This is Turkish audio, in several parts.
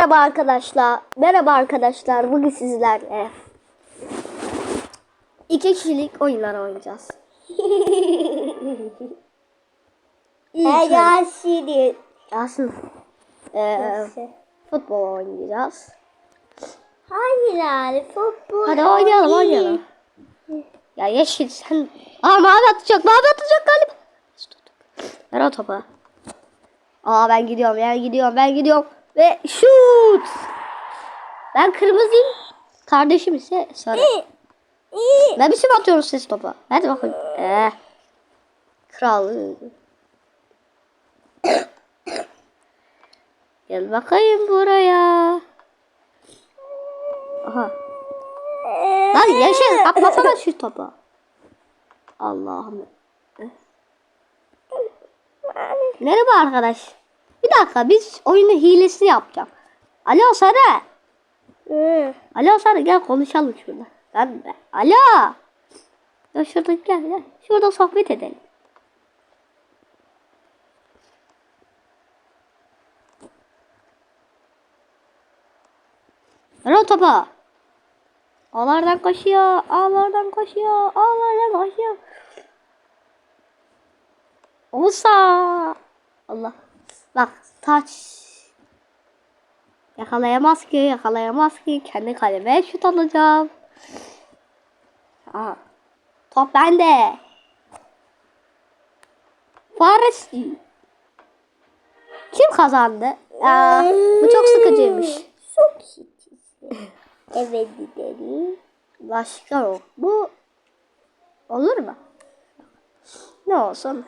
Merhaba arkadaşlar. Merhaba arkadaşlar. Bugün sizlerle iki kişilik oyunlar oynayacağız. Hey Yasin'in. Yasin. Ee, futbol oynayacağız. Hayır yani futbol. Hadi oynayalım oynayalım. Ya Yeşil sen... Aa mavi atacak mavi atacak galiba. Ver o topu. Aa ben gidiyorum ben gidiyorum ben gidiyorum. Ve şut. Ben kırmızıyım. Kardeşim ise sarı. Ne biçim atıyorsunuz siz topa? Hadi bakayım. Ee, kral. Gel bakayım buraya. Aha. Lan yaşa atmasana şu topa. Allah'ım. Merhaba arkadaş. Bir dakika biz oyunun hilesini yapacağım. Alo Sarı. Hı. Alo Sarı gel konuşalım şurada. Ben de. Alo. Ya şurada gel gel. Şurada sohbet edelim. Ver o topu. Ağlardan koşuyor. Ağlardan koşuyor. Ağlardan koşuyor. Olsa. Allah. Bak taç. Yakalayamaz ki, yakalayamaz ki. Kendi kaleme şut alacağım. Aa, top bende. Fares. Kim kazandı? Aa, bu çok sıkıcıymış. Çok iyi. Evet gidelim. Başka yok. Bu olur mu? Ne olsun?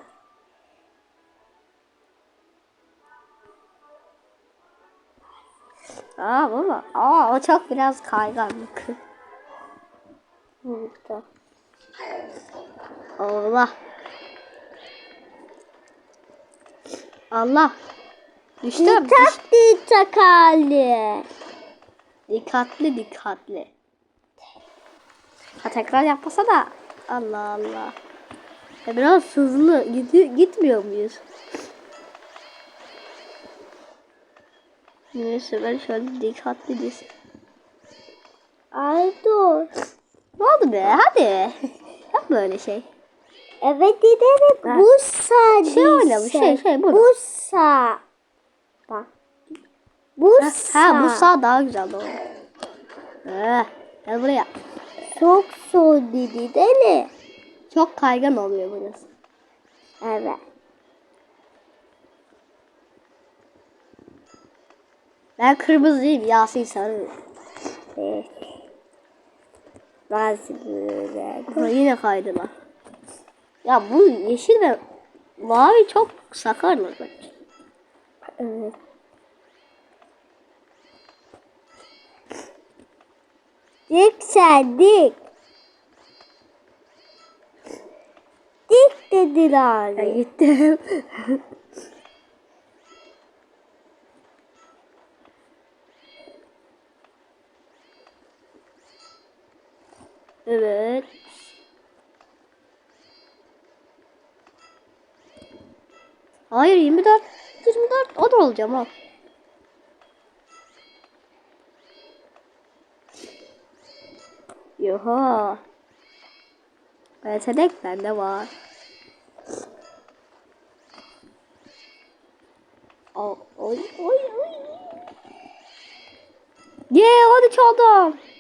Aa baba. Aa o çok biraz kayganlık. Burada. Allah. Allah. Düştüm. düş- Dikkatli takali. Dikkatli dikkatli. Ha tekrar yapmasa da. Allah Allah. Ya biraz hızlı gidi- gitmiyor muyuz? Neyse ben şöyle dikkatli diz. Ay dur. Ne oldu be? Hadi. Yap böyle şey. Evet gidelim. Ha. Bursa Şey oynamış, şey, şey, burada. Bursa. Bak. Bursa. Ha bu sağ daha güzel doğru. Ee, gel buraya. Çok soğuk dedi değil mi? Çok kaygan oluyor burası. Evet. Ben kırmızıyım. Yasin sarı. Evet. Bazı böyle. Ama yine kaydılar. Ya bu yeşil ve mavi çok sakarlar bence. Evet. Dik sen dik. Dediler. Ben gittim. evet. Hayır 24. 24 o da olacağım ha. Yoha. Yetenek bende var. Oy oy oy. Ye hadi çaldım.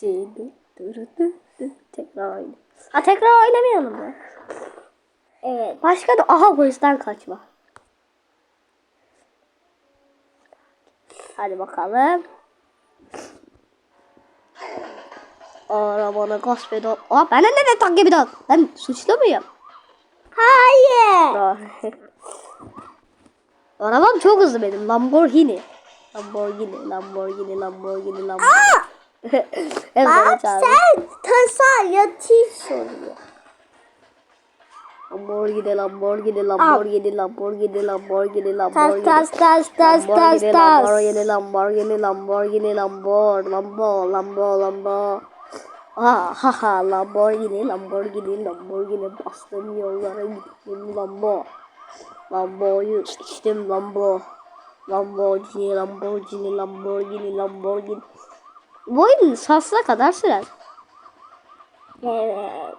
Seni tekrar oyna. Ha tekrar oynamayalım mı? Evet. Başka da aha polisten kaçma. Hadi bakalım. Arabanı gasp et. Aa ben ne takip ediyorum? Ben suçlu muyum? Hayır. Arabam çok hızlı benim. Lamborghini. Lamborghini, Lamborghini, Lamborghini, Lamborghini. Evet, Bak sen tasar yatış soruyor. Lamborghini, Lamborghini, Lamborghini, Lamborghini, Lamborghini, Lamborghini. tas tas tas tas Lamborghini, tas. Lamborghini, Lamborghini, Lamborghini, Lambor, Lambo, Lambo, Lambo. Ah, ha ha, Lamborghini, Lamborghini, Lamborghini, bastım yollara gittim Lambo. Lambo'yu içtim Lambo. Lamborghini, Lamborghini, Lamborghini, Lamborghini. Bu oyun sonsuza kadar sürer. Evet.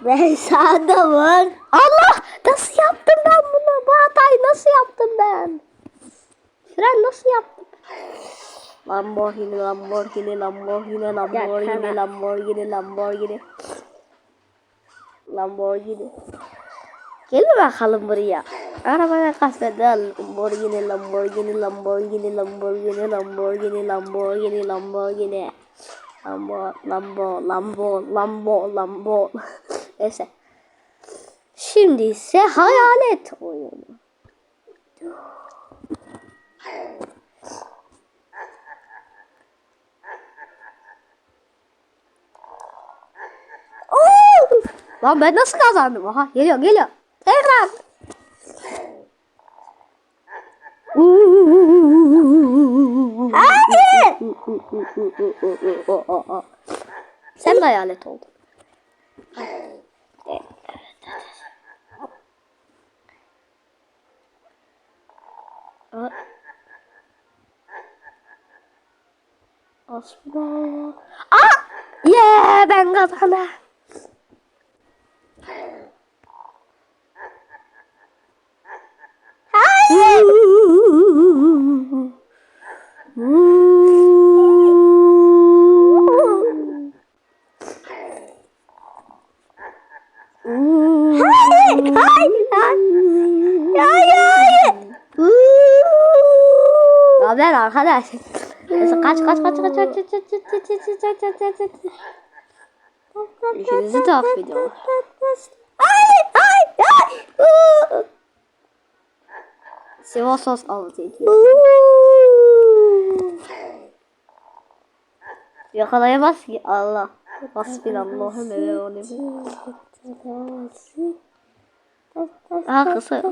Ben sağda var. Allah! Nasıl yaptım ben bunu? Bu hatayı nasıl yaptım ben? Fren nasıl yaptım? Lamborghini, Lamborghini, Lamborghini, Lamborghini. Lamborghini, Lamborghini. Lamborghini. Gel bakalım buraya. Arabaya kasvet al. Lamborghini, Lamborghini, Lamborghini, Lamborghini, Lamborghini, Lamborghini, Lamborghini. Lambo, Lambo, Lambo, Lambo, Lambo. Neyse. Şimdi ise hayalet oyunu. Lan ben nasıl kazandım? Aha geliyor geliyor. Sen de hayalet oldun. Asma. Aa! Yeah, ben kazandım. Hayır. Hayır. Hayır. Hayır. Hayır. Ya ben arkadaş. Neyse kaç kaç kaç kaç kaç kaç kaç kaç kaç kaç kaç kaç kaç kaç İkinizi de affediyorum. Hayır. Hayır. Hayır. Sivas sos alıcı. Yakalayamaz ki Allah. Hasbinallahü ve onu. Aha kısa.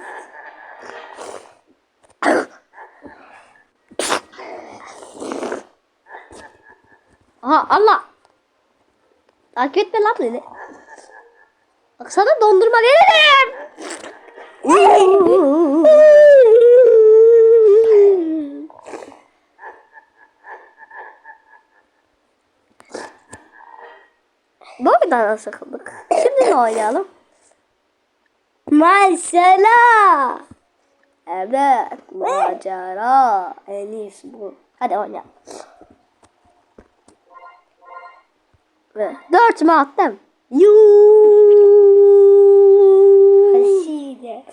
Aha Allah. Takip etme lan beni. Bak sana dondurma veririm. Bu oyundan sıkıldık. Şimdi ne oynayalım? Mesela. Evet. Macera. En bu. Hadi oynayalım. Ve Dört mü attım? Yuuu. Haside.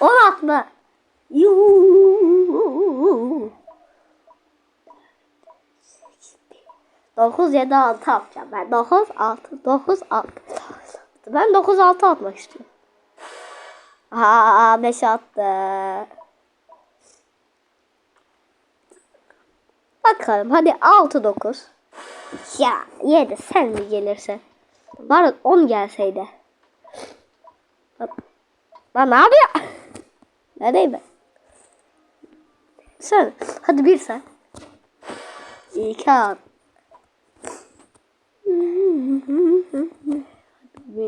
On atma. Yuuu. Dokuz, yedi, altı atacağım. Ben dokuz, altı, dokuz, altı. Ben dokuz, altı atmak istiyorum. Aa, beş attı. Bakalım hadi altı, dokuz. Ya yedi sen mi gelirse. Var on gelseydi. Lan ne yapıyor? Neredeyim ben? Sen. Hadi bir sen. İki at.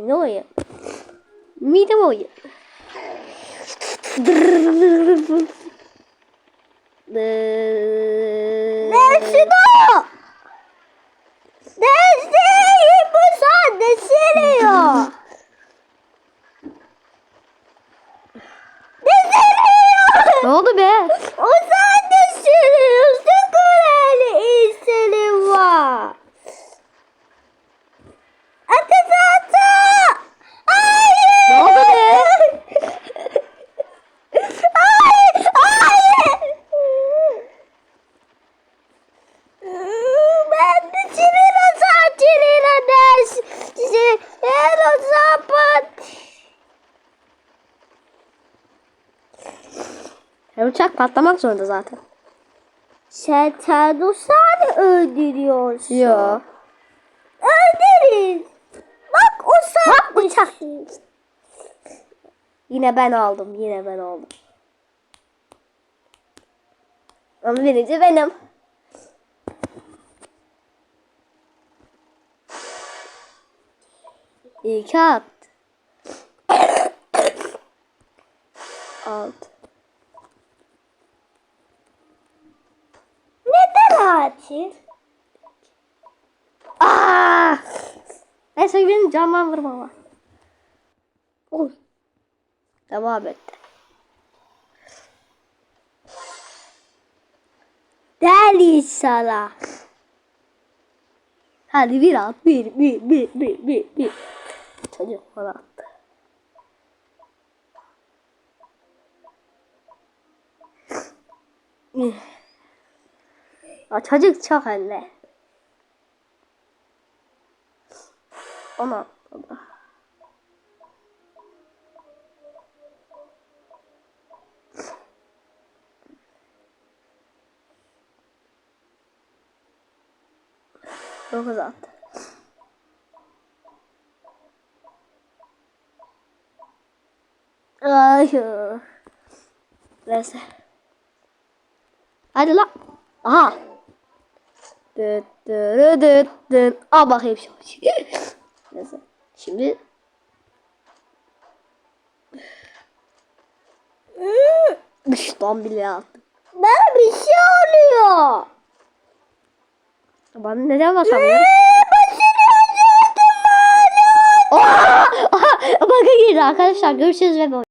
Ne oyun? Midem oyun şunu. Deseyim bu sahnesiyor. Deseyim. Ne oldu be? O uçak patlamak zorunda zaten. Sen Thanos'u öldürüyorsun. Yo. Öldürün. Bak o Bak uçak. Yine ben aldım. Yine ben aldım. Ama birinci benim. İki at. Altı. Acil? Aa! Neyse benim canlandırma var. Oy. Devam etti. Deli sana. Hadi bir at. Bir, bir, bir, bir, bir, bir. Çocuk bana attı. Ya çocuk çok anne. Ona atladı. Dokuz attı. Ay. Neyse. Hadi lan. Aha. Dıt dırı dıt dıt. Al bakayım şu. Neyse. Şimdi dıştan bile attım. Bana bir şey oluyor. Bana neden! Oha! Bakın girdi arkadaşlar. Görüşürüz ve bay.